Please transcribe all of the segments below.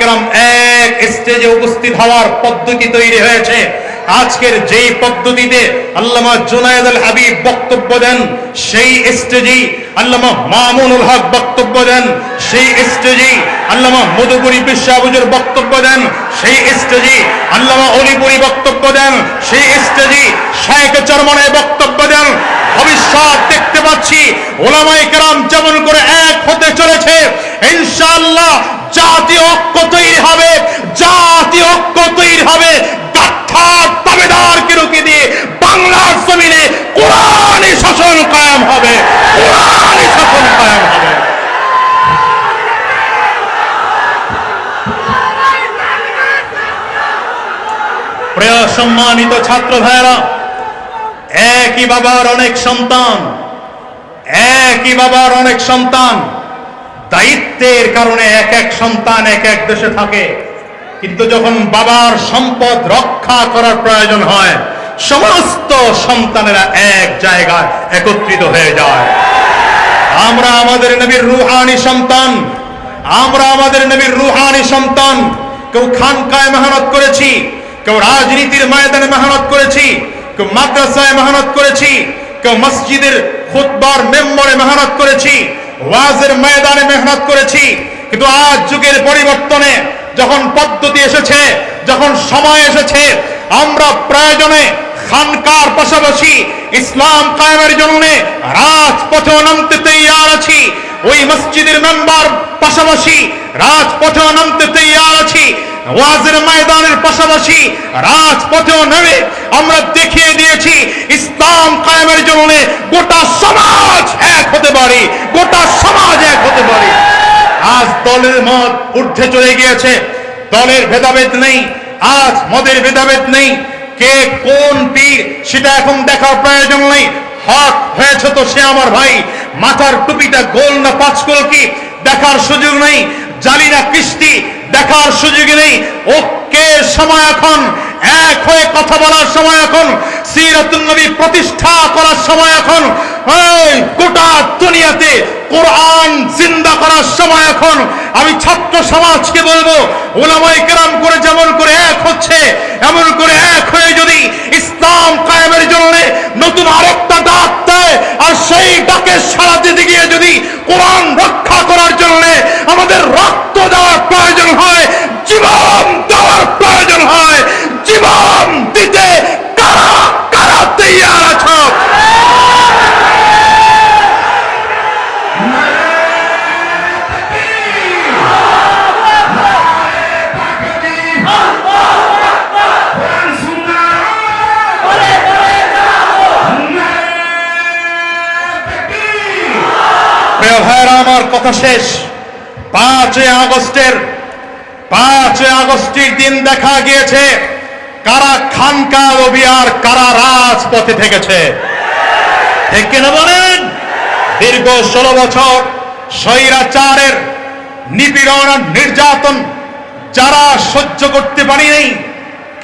কেরাম এক স্টেজে উপস্থিত হওয়ার পদ্ধতি তৈরি হয়েছে। আজকের যেই পদ্ধতিতে আল্লামা জুনায়েদ আল বক্তব্য দেন, সেই স্টেজেই আল্লামা মামুনুল হক বক্তব্য দেন, সেই স্টেজেই আল্লামা মধুপুরী বিশ্বাবুজুর বক্তব্য দেন, সেই স্টেজেই আল্লামা অলিপুরি বক্তব্য দেন, সেই চরমনে বক্তব্য দেন। ভবিষ্যৎ দেখতে কেরাম যেমন করে এক হতে চলেছে, ইনশাআল্লাহ জাতীয় ঐক্য তৈরি হবে জাতীয় ঐক্য তৈরি হবে। প্রিয় সম্মানিত ছাত্র ভাইয়েরা, একই বাবার অনেক সন্তান একই বাবার অনেক সন্তান। দায়িত্বের কারণে এক এক সন্তান এক এক দেশে থাকে। কিন্তু যখন বাবার সম্পদ রক্ষা করার প্রয়োজন হয়, সমস্ত সন্তানেরা এক জায়গায় একত্রিত হয়ে যায়। আমরা আমাদের নবীর রুহানি সন্তান। আমরা আমাদের নবীর রুহানি সন্তান। কেউ খানকায় মেহনত করেছি, কেউ রাজনীতির ময়দানে মেহনত করেছি, কেউ মাদ্রাসায় মেহনত করেছি, কেউ মসজিদের খুতবার মেম্বরে মেহনত করেছি, ওয়াজের ময়দানে মেহনত করেছি। কিন্তু আজ যুগের পরিবর্তনে যখন পদ্ধতি এসেছে, যখন সময় এসেছে, আমরা প্রয়োজনে খানকার পাশাপাশি ইসলাম কায়েমের জন্য রাজপথে নামতে তৈয়ার আছি। ওই মসজিদের মেম্বার পাশাপাশি রাজপথে নামতে তৈয়ার আছি। ওয়াজের ময়দানের পাশাপাশি রাজপথেও নেমে আমরা দেখিয়ে দিয়েছি, ইসলাম কায়েমের জন্য গোটা সমাজ এক হতে পারে, গোটা সমাজ এক হতে পারে। আজ দলের মত ঊর্ধ্বে চলে গিয়েছে, দলের ভেদাভেদ নেই, আজ মদের ভেদাভেদ নেই, কে কোন পীর সেটা এখন দেখার প্রয়োজন নেই। হক হয়েছে তো সে আমার ভাই, মাথার টুপিটা গোল না পাঁচ গোল কি দেখার সুযোগ নেই জালি না কৃষ্টি দেখার সুযোগ নেই। ওকে, সময় এখন। এক হয়ে কথা বলার সময় এখন। সিরাতুল নবী প্রতিষ্ঠা করার সময় এখন। ওই গোটা দুনিয়াতে কোরআন জিন্দা করার সময় এখন। আমি ছাত্র সমাজকে বলব ওলামাই কেরাম করে যেমন করে এক হচ্ছে, এমন করে এক হয়ে যদি ইসলাম কায়েমের জন্য নতুন আরেকটা ডাক দেয় আর সেই ডাকে সাড়া দিতে গিয়ে যদি কোরআন রক্ষা করার জন্য আমাদের রক্ত দেওয়ার প্রয়োজন হয় জীবন দেওয়ার প্রয়োজন হয় জীবন দিতে কারা কারা তৈয়ার আছো? ভাইয়েরা, আমার কথা শেষ। পাঁচই আগস্টের পাঁচই আগস্টের দিন দেখা গিয়েছে। কারা খানকা রবি আর কারা রাজপথে থেকেছে বলেন? দীর্ঘ ষোলো বছর স্বৈরাচারের নিপীড়ন নির্যাতন যারা সহ্য করতে পারেনি,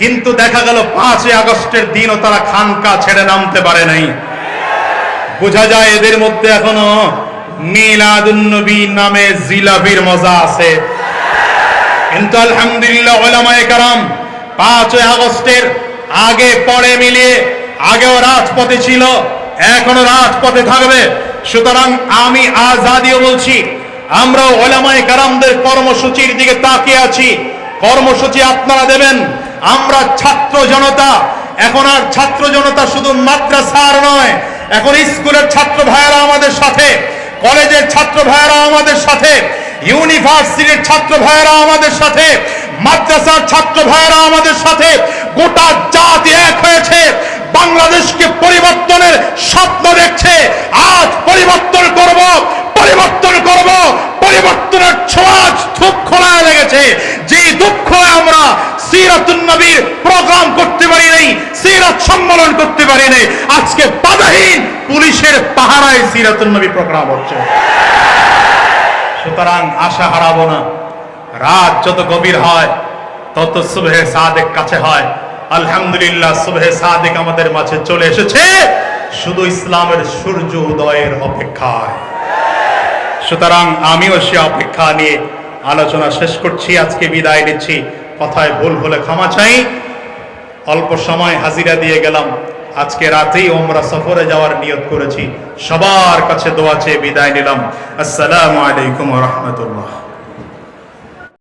কিন্তু দেখা গেল পাঁচই আগস্টের দিনও তারা খানকা ছেড়ে নামতে পারে নাই। বোঝা যায় এদের মধ্যে এখনও মিলাদুন্নবী নামে জিলাপির মজা আছে। কিন্তু আলহামদুলিল্লাহ ওলামায়ে কারাম পাঁচই আগস্টের আগে পরে মিলিয়ে আগেও রাজপথে ছিল, এখনও রাজপথে থাকবে। সুতরাং আমি আজাদিও বলছি আমরা ওলামায়ে কারামদের কর্মসূচির দিকে তাকিয়ে আছি। কর্মসূচি আপনারা দেবেন, আমরা ছাত্র জনতা। এখন আর ছাত্র জনতা শুধু মাদ্রাসার নয়, এখন স্কুলের ছাত্র ভাইয়েরা আমাদের সাথে, কলেজের ছাত্র ভাইয়েরা আমাদের সাথে ইউনিভার্সিটির ছাত্র ভাইয়েরা আমাদের সাথে, মাদ্রাসার ছাত্র ভাইয়েরা আমাদের সাথে, গোটা জাতি এক হয়েছে, বাংলাদেশকে পরিবর্তনের স্বপ্ন দেখছে, আজ পরিবর্তন করব পরিবর্তন করব, পরিবর্তনের ছোঁয়াজ খোলায় লেগেছে, যে দুঃখ আমরা সিরাতুন নবীর প্রোগ্রাম করতে পারি নাই, সিরাত সম্মেলন করতে পারি নাই, আজকে বাধাহীন পুলিশের পাহারায় সিরাতুন নবী প্রোগ্রাম হচ্ছে। সুতরাং আশা হারাবো না। রাত যত গভীর হয়, তত সুবহে সাদেক কাছে হয়। আলহামদুলিল্লাহ, সুবহে সাদেক আমাদের মাঝে চলে এসেছে। শুধু ইসলামের সূর্য উদয়ের অপেক্ষায়। সুতরাং আমিও সে অপেক্ষা নিয়ে আলোচনা শেষ করছি, আজকে বিদায় নিচ্ছি। কথায় ভুল হলে ক্ষমা চাই। অল্প সময় হাজিরা দিয়ে গেলাম। আজকে রাতেই ওমরা সফরে যাওয়ার নিয়ত করেছি। সবার কাছে দোয়া চেয়ে বিদায় নিলাম। আসসালামু আলাইকুম রহমতুল্লাহ।